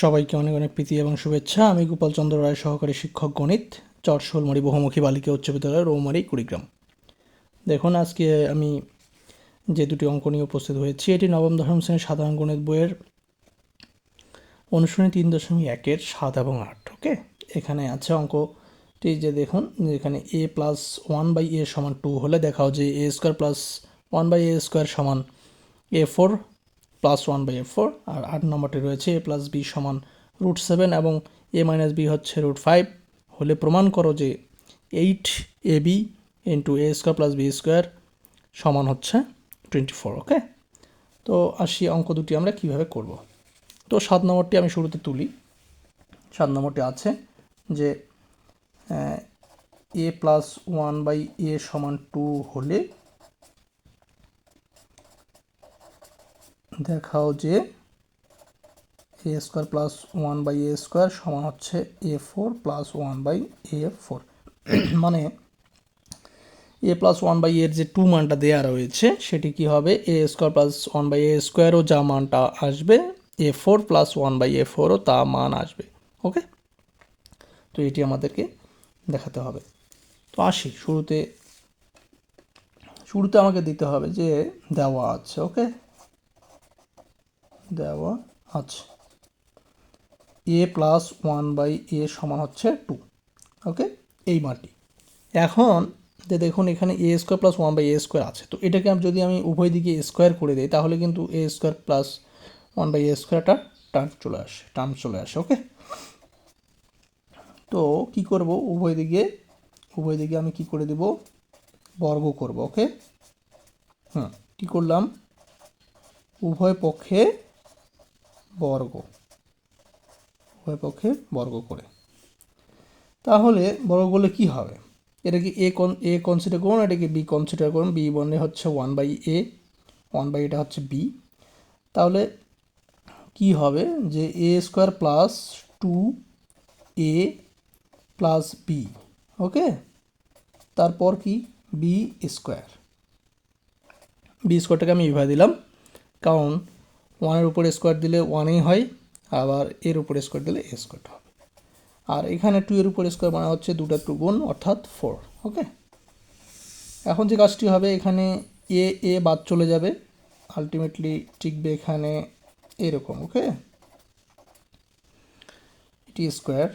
সবাইকে অনেক অনেক প্রীতি এবং শুভেচ্ছা। আমি গোপাল চন্দ্র রায়, সহকারী শিক্ষক গণিত চটশোলমারি বহুমুখী বালিকা উচ্চ বিদ্যালয় রৌমারি, কুড়িগ্রাম। দেখুন, আজকে আমি যে দুটি অঙ্ক নিয়ে উপস্থিত হয়েছি, এটি নবম দশম শ্রেণির সাধারণ গণিত বইয়ের অনুশীলনী তিন দশমিক একের সাত এবং আট, ওকে? এখানে আছে অঙ্কটি যে দেখুন এখানে A plus one by A সমান টু হলে দেখাও যে A square plus one by A square সমান A four plus one by A four আর আট নম্বরটি রয়েছে এ প্লাস বি সমান রুট সেভেন এবং এ মাইনাস বি হচ্ছে রুট ফাইভ হলে প্রমাণ করো যে eight A B into A square plus B square সমান হচ্ছে টোয়েন্টি ফোর ওকে তো আসি অঙ্ক দুটি আমরা কীভাবে করব? তো সাত নম্বরটি আমি শুরুতে তুলি। সাত নম্বরটি আছে যে A plus one by A সমান টু হলে দেখাও যে A square plus one by A square সমান হচ্ছে A four plus one by A four মানে এ প্লাস ওয়ান বাই এর যে টু মানটা দেওয়া রয়েছে, সেটি কি হবে? A square plus one by A স্কোয়ারও যা মানটা আসবে A four plus one by A ফোরও তা মান আসবে। ওকে? তো এটি আমাদেরকে দেখাতে হবে। তো আসি, শুরুতে শুরুতে আমাকে দিতে হবে যে দেওয়া আছে, ওকে? দেওয়া আছে। A plus one by A সমান হচ্ছে টু ওকে এই মানটি। এখন যে দেখুন এখানে A square plus one by A square আছে। তো এটাকে যদি আমি উভয় দিকে স্কোয়ার করে দিই, তাহলে কিন্তু A square plus one by A স্কোয়ারটা টার্ম চলে আসে টার্ম চলে আসে ওকে তো কি করব? উভয় দিকে উভয় দিকে আমি কি করে দেব? বর্গ করব ওকে হুম, কী করলাম? উভয় পক্ষে বর্গ, উভয় পক্ষে বর্গ করে। তাহলে বর্গ করলে কী হবে? এটাকে এ কন এ কনসিডার করুন এটাকে বি কনসিডার করুন? বি বনে হচ্ছে one by A one by এটা হচ্ছে বি তাহলে কি হবে যে A square plus two A plus B okay তারপর কি? বি স্কোয়ার বি স্কোয়ারটাকে আমি বিভাগ দিলাম। কারণ ওয়ানের উপরে স্কোয়ার দিলে ওয়ানেই হয়, আবার এর উপরে স্কোয়ার দিলে এ স্কোয়ারটা হবে। আর এখানে টু এর উপরে স্কোয়ার মানে হচ্ছে দুটা টু গুণ, অর্থাৎ ফোর ওকে এখন যে কাজটি হবে, এখানে এ এ বাদ চলে যাবে আলটিমেটলি টিকবে এখানে এরকম ওকে টি স্কোয়ার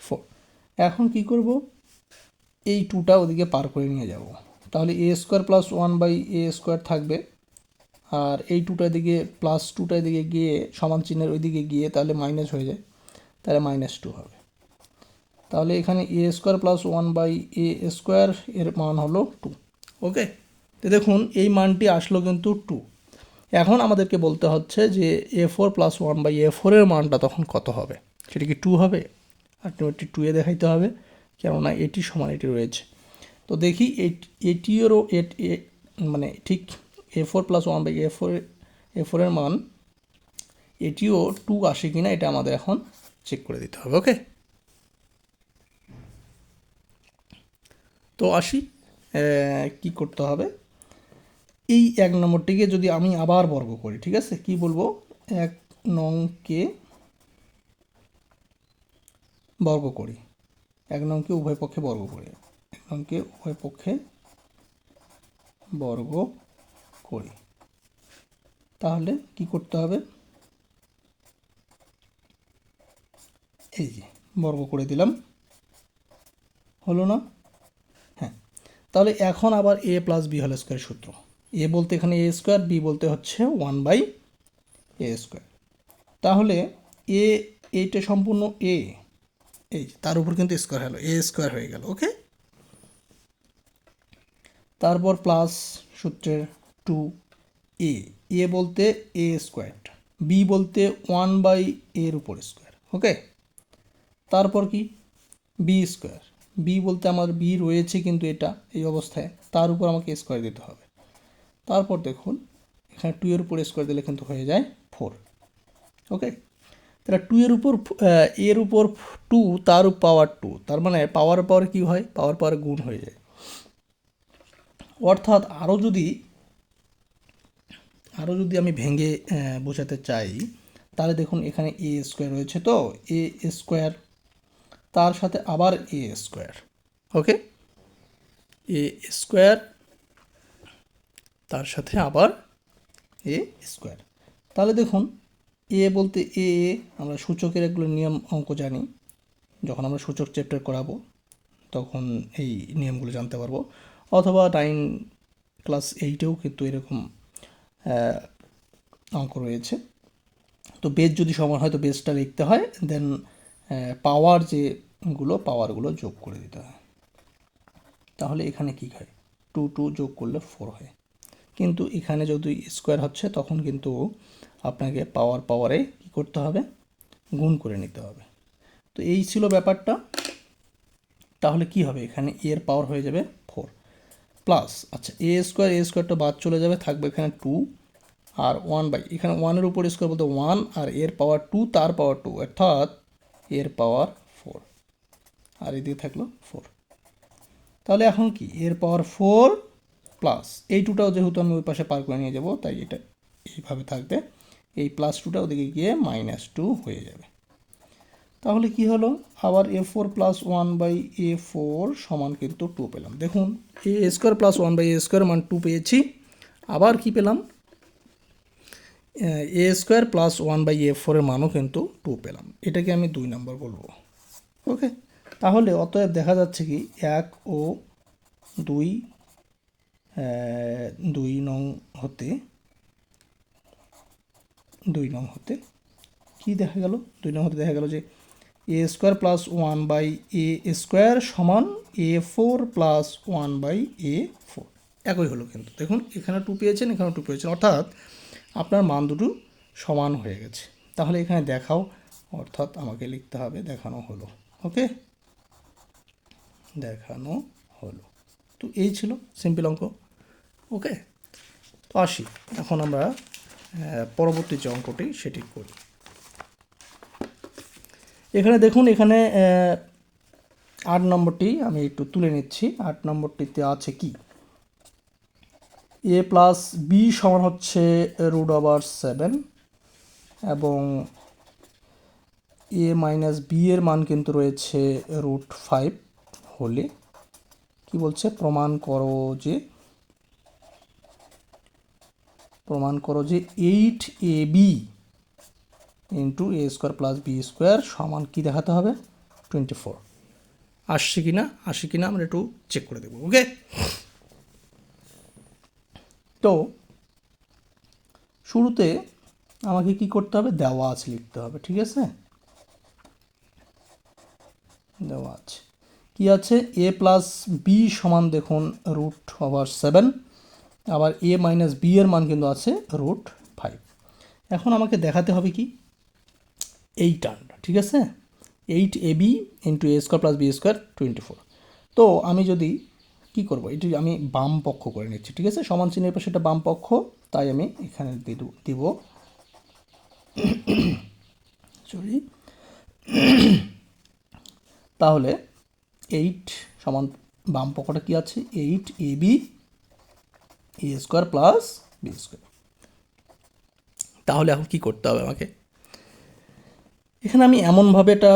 ফোর এখন কি করব? এই টুটা ওদিকে পার করে নিয়ে যাব। তাহলে A square plus one by A square থাকবে। আর এই টুটার দিকে প্লাস টুটার দিকে গিয়ে সমান চিহ্নের ওই দিকে গিয়ে তাহলে মাইনাস হয়ে যায়। তাহলে মাইনাস টু হবে। তাহলে এখানে A square plus one by A square এর মান হলো টু ওকে তো দেখুন, এই মানটি আসলো কিন্তু টু এখন আমাদেরকে বলতে হচ্ছে যে A four plus one by A ফোরের মানটা তখন কত হবে? সেটা কি টু হবে? আলটিমেটলি টু এ দেখাইতে হবে, কেননা এটি সমান এটি রয়েছে। তো দেখি এটিরও মানে ঠিক A four plus one by A four A ফোরের মান, এটিও টু আসে কি না এটা আমাদের এখন চেক করে দিতে হবে ওকে তো আসি কি করতে হবে? এই এক নম্বরটিকে যদি আমি আবার বর্গ করি, ঠিক আছে? কি বলব? এক নংকে বর্গ করি। এক নংকে উভয় পক্ষে বর্গ করি। এক নংকে উভয় পক্ষে বর্গ করি। তাহলে কি করতে হবে? এই যে, বর্গ করে দিলাম। হলো না? হ্যাঁ। তাহলে এখন আবার এ প্লাস বি হল স্কোয়ার সূত্র। এ বলতে এখানে এ স্কোয়ার বি বলতে হচ্ছে ওয়ান বাই এ স্কোয়ার তাহলে এ এইটা সম্পূর্ণ এ এই তার উপর কিন্তু স্কোয়ার হলো। এ স্কোয়ার হয়ে গেল ওকে তারপর প্লাস সূত্রের টু এ এ বলতে এ স্কোয়ারটা বি বলতে ওয়ান বাই এর উপর স্কোয়ার, ওকে? তারপর কি? বি স্কোয়ার, বি বলতে আমার বি রয়েছে কিন্তু এটা, এই অবস্থায়, তার উপর আমাকে স্কোয়ার দিতে হবে। তারপর দেখুন, এখানে টু এর উপর স্কোয়ার দিলে কিন্তু হয়ে যায় ফোর, ওকে? তাহলে টু এর উপর এর উপর টু, তার পাওয়ার টু, তার মানে পাওয়ার পাওয়ার কী হয়? পাওয়ার পাওয়ার গুণ হয়ে যায়। অর্থাৎ আরও যদি আরও যদি আমি ভেঙে বোঝাতে চাই, তাহলে দেখুন এখানে এ স্কোয়ার রয়েছে তো, এ স্কোয়ার, তার সাথে আবার এ স্কোয়ার, ওকে? এ স্কোয়ার, তার সাথে আবার এ স্কোয়ার। তাহলে দেখুন, এ বলতে এ এ, আমরা সূচকের এগুলো নিয়ম অঙ্ক জানি, যখন আমরা সূচক চ্যাপ্টার করাবো, তখন এই নিয়মগুলো জানতে পারব। অথবা নাইন ক্লাস এইটেও কিন্তু এরকম অঙ্ক রয়েছে। তো বেজ যদি সমান হয়, তো বেজটা লিখতে হয় দেন পাওয়ার যেগুলো পাওয়ারগুলো যোগ করে দিতে হয়। তাহলে এখানে কি হয়? টু টু যোগ করলে ফোর হয়। কিন্তু এখানে যদি স্কোয়ার হচ্ছে, তখন কিন্তু আপনাকে পাওয়ার পাওয়ারে কী করতে হবে? গুণ করে নিতে হবে। তো এই ছিল ব্যাপারটা। তাহলে কি হবে? এখানে এর পাওয়ার হয়ে যাবে ফোর প্লাস আচ্ছা এ স্কোয়ার এ স্কোয়ারটা বাদ চলে যাবে, থাকবে এখানে টু আর ওয়ান বাই এখানে ওয়ানের উপর স্কোয়ার বলতে ওয়ান আর এর পাওয়ার টু তার পাওয়ার টু অর্থাৎ এর পাওয়ার ফোর আর এদিকে থাকল ফোর তাহলে এখন কি? এর পাওয়ার ফোর প্লাস এই টুটাও যেহেতু আমি ওই পাশে পার করে নিয়ে যাব, তাই এটা এইভাবে থাকবে, এই প্লাস টুটা ওদিকে গিয়ে মাইনাস টু হয়ে যাবে। তাহলে কি হলো? আবার A four plus one by A four সমান কিন্তু টু পেলাম। দেখুন A square plus one by A square মান টু পেয়েছি। আবার কি পেলাম? A square plus one by A ফোরের মানও কিন্তু টু পেলাম। এটাকে আমি দুই নম্বর বলব। ওকে তাহলে অতএব দেখা যাচ্ছে কি, এক ও দুই দুই নং হতে, দুই নং হতে কি দেখা গেল? দুই নং হতে দেখা গেল যে A square plus one by A square সমান A four plus one by A four একই হলো কিন্তু। দেখুন, এখানে টু পেয়েছেন, এখানে টু পেয়েছেন। অর্থাৎ আপনার মান দুটো সমান হয়ে গেছে। তাহলে এখানে দেখাও, অর্থাৎ আমাকে লিখতে হবে, দেখানো হলো। ওকে দেখানো হলো। তো এই ছিল সিম্পল অঙ্ক। ওকে তো আসি। এখন আমরা পরবর্তী যে অঙ্কটি, সেটি করি। এখানে দেখুন, এখানে আট নম্বরটি আমি একটু তুলে নিচ্ছি। আট নম্বরটিতে আছে কি? এ প্লাস বি সমান হচ্ছে রুট ওভার সেভেন এবং এ মাইনাস বি এর মান কিন্তু রয়েছে রুট ফাইভ হলে। কি বলছে? প্রমাণ করো যে, প্রমাণ করো যে eight A B into A square plus B square সমান কি দেখাতে হবে? Twenty four. আসছে কি না? আসে কি না? আমরা একটু চেক করে দেবো ওকে তো শুরুতে আমাকে কি করতে হবে? দেওয়া আছে লিখতে হবে, ঠিক আছে? দেওয়া আছে। কি আছে? এ প্লাস বি সমান দেখুন রুট ওভার সেভেন, আবার এ মাইনাস বি এর মান কিন্তু আছে রুট ফাইভ। এখন আমাকে দেখাতে হবে কি? এই টার্মটা ঠিক আছে? Eight A B into A square plus B square twenty four তো আমি যদি কি করব? এটি আমি বাম পক্ষ করে নিচ্ছি, ঠিক আছে? সমান চিহ্নের পাশে এটা বাম পক্ষ, তাই আমি এখানে দিব সরি তাহলে এইট সমান বাম পক্ষটা কি আছে? Eight A B A square plus B square তাহলে এখন কি করতে হবে আমাকে? এখানে আমি এমনভাবে এটা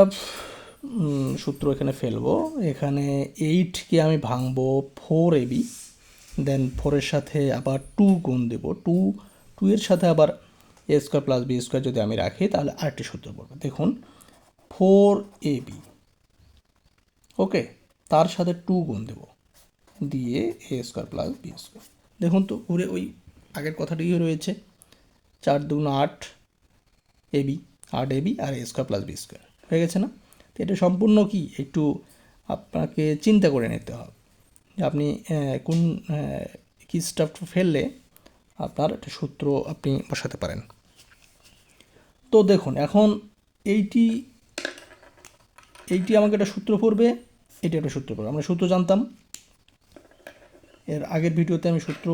সূত্র এখানে ফেলব। এখানে এইটকে আমি ভাঙবো ফোর এবি দেন ফোরের সাথে আবার টু গুণ দেব। টু টু এর সাথে আবার A square plus B square যদি আমি রাখি, তাহলে আরেকটি সূত্র পড়বে। দেখুন ফোর এ বি ওকে তার সাথে টু গুণ দেব, দিয়ে A square plus B square দেখুন তো, ঘুরে ওই আগের কথাটিই রয়েছে। চার দুগুণ আট এবি আট এবি আর এ স্কোয়ার প্লাস বি স্কোয়ার। হয়ে গেছে না? তো এটা সম্পূর্ণ কি? একটু আপনাকে চিন্তা করে নিতে হবে। আপনি কোন কি স্টাফ ফেললে আপনার একটা সূত্র আপনি বসাতে পারেন। তো দেখুন, এখন এইটি এইটি আমাকে একটা সূত্র পড়বে, এটি একটা সূত্র পড়বে। আমরা সূত্র জানতাম। এর আগের ভিডিওতে আমি সূত্র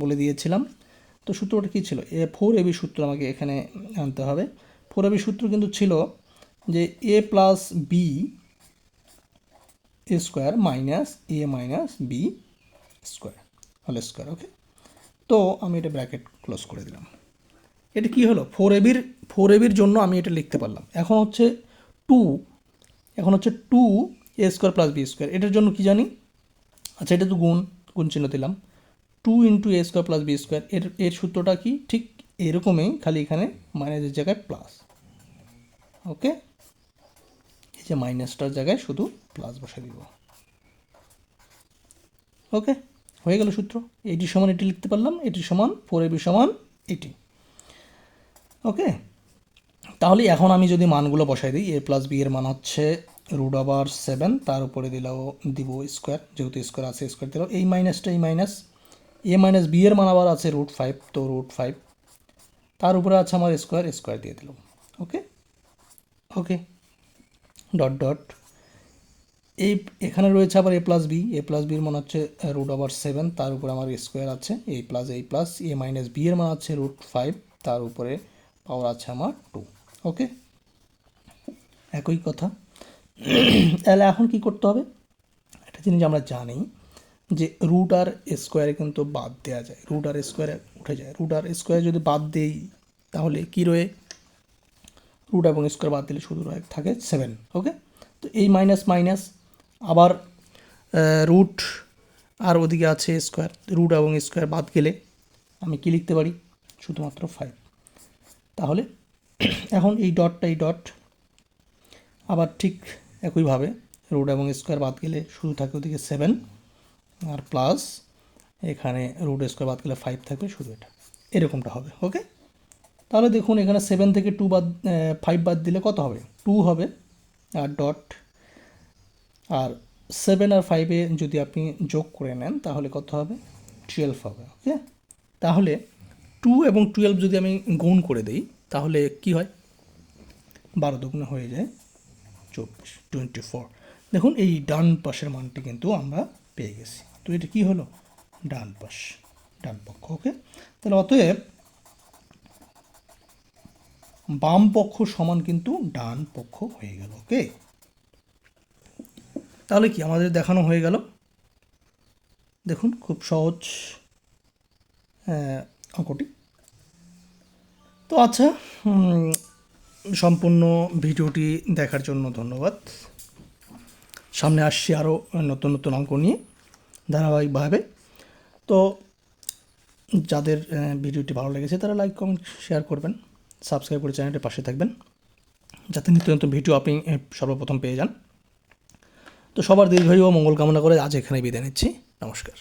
বলে দিয়েছিলাম। তো সূত্রটা কী ছিল? এ ফোর এবি সূত্র আমাকে এখানে আনতে হবে। ফোর এবি সূত্র কিন্তু ছিল যে A plus B A square minus A minus B square হল স্কোয়ার ওকে তো আমি এটা ব্র্যাকেট ক্লোজ করে দিলাম। এটা কি হলো? ফোর এবির ফোর এবির জন্য আমি এটা লিখতে পারলাম। এখন হচ্ছে টু এখন হচ্ছে two A square plus B square এটার জন্য কি জানি? আচ্ছা এটা তো গুণ গুণ চিহ্ন দিলাম। Two into A square plus B square এর এর সূত্রটা কি? ঠিক এরকমই খালি এখানে মাইনাসের জায়গায় প্লাস ওকে এই যে মাইনাসটার জায়গায় শুধু প্লাস বসে দিব। ওকে হয়ে গেল সূত্র। এটি সমান এটি লিখতে পারলাম। এটি সমান ফোর এবি সমান এটি ওকে তাহলে এখন আমি যদি মানগুলো বসাই দিই এ প্লাস বি এর মান হচ্ছে রুট আবার সেভেন তার উপরে দিলাও, দিব স্কোয়ার যেহেতু স্কোয়ার আছে স্কোয়ার দিলাম। এই মাইনাসটা এই মাইনাস এ মাইনাস বি এর মান আবার আছে রুট ফাইভ তো রুট ফাইভ তার উপরে আছে আমার স্কোয়ার স্কোয়ার দিয়ে দিলাম ওকে ওকে ডট ডট এই এখানে রয়েছে আবার A plus B A plus বির মান হচ্ছে রুট ওভার সেভেন তার উপরে আমার স্কোয়ার আছে A plus A plus A minus B এর মান আছে রুট ফাইভ তার উপরে পাওয়ার আছে আমার টু ওকে একই কথা। তাহলে এখন কি করতে হবে? একটা জিনিস আমরা জানি যে রুট আর স্কোয়ারে কিন্তু বাদ দেওয়া যায়। রুট আর স্কোয়ারে উঠে যায়। রুট আর স্কোয়ারে যদি বাদ দেই, তাহলে কি রয়ে? রুট এবং স্কোয়ার বাদ দিলে শুধু রয়ে থাকে সেভেন ওকে তো এই মাইনাস মাইনাস আবার রুট আর ওদিকে আছে স্কোয়ার রুট এবং স্কোয়ার বাদ গেলে আমি কি লিখতে পারি? শুধুমাত্র ফাইভ তাহলে এখন এই ডটটা এই ডট আবার ঠিক একইভাবে রুট এবং স্কোয়ার বাদ গেলে শুধু থাকে ওদিকে সেভেন আর প্লাস এখানে রুট স্কোয়ার বাদ গেলে ফাইভ থাকবে, শুধু এটা। এরকমটা হবে ওকে তাহলে দেখুন, এখানে সেভেন থেকে টু বাদ ফাইভ বাদ দিলে কত হবে? টু হবে, আর ডট আর সেভেন আর ফাইভে যদি আপনি যোগ করে নেন, তাহলে কত হবে? টুয়েলভ হবে ওকে তাহলে টু এবং টুয়েলভ যদি আমি গুণ করে দিই, তাহলে কি হয়? বারো দুগুণে হয়ে যায় চব্বিশ টোয়েন্টি ফোর দেখুন, এই ডান পাশের মানটি কিন্তু আমরা পেয়ে গেছি। তো এটা কি হলো? ডান পাশ ডান পক্ষ, ওকে? তাহলে অতএব বাম পক্ষ সমান কিন্তু ডান পক্ষ হয়ে গেল, ওকে? তাহলে কি আমাদের দেখানো হয়ে গেল? দেখুন, খুব সহজ অঙ্কটি। তো আচ্ছা সম্পূর্ণ ভিডিওটি দেখার জন্য ধন্যবাদ। সামনে আসছি আরও নতুন নতুন অঙ্ক নিয়ে ধারাবাহিকভাবে। তো যাদের ভিডিওটি ভালো লেগেছে তারা লাইক, কমেন্ট, শেয়ার করবেন। সাবস্ক্রাইব করে চ্যানেলের পাশে থাকবেন। যাতে নিত্য নতুন ভিডিও আপনি সর্বপ্রথম পেয়ে যান। তো সবার দীর্ঘায়ু ও মঙ্গল কামনা করে আজ এখানে বিদায় নিচ্ছি। নমস্কার।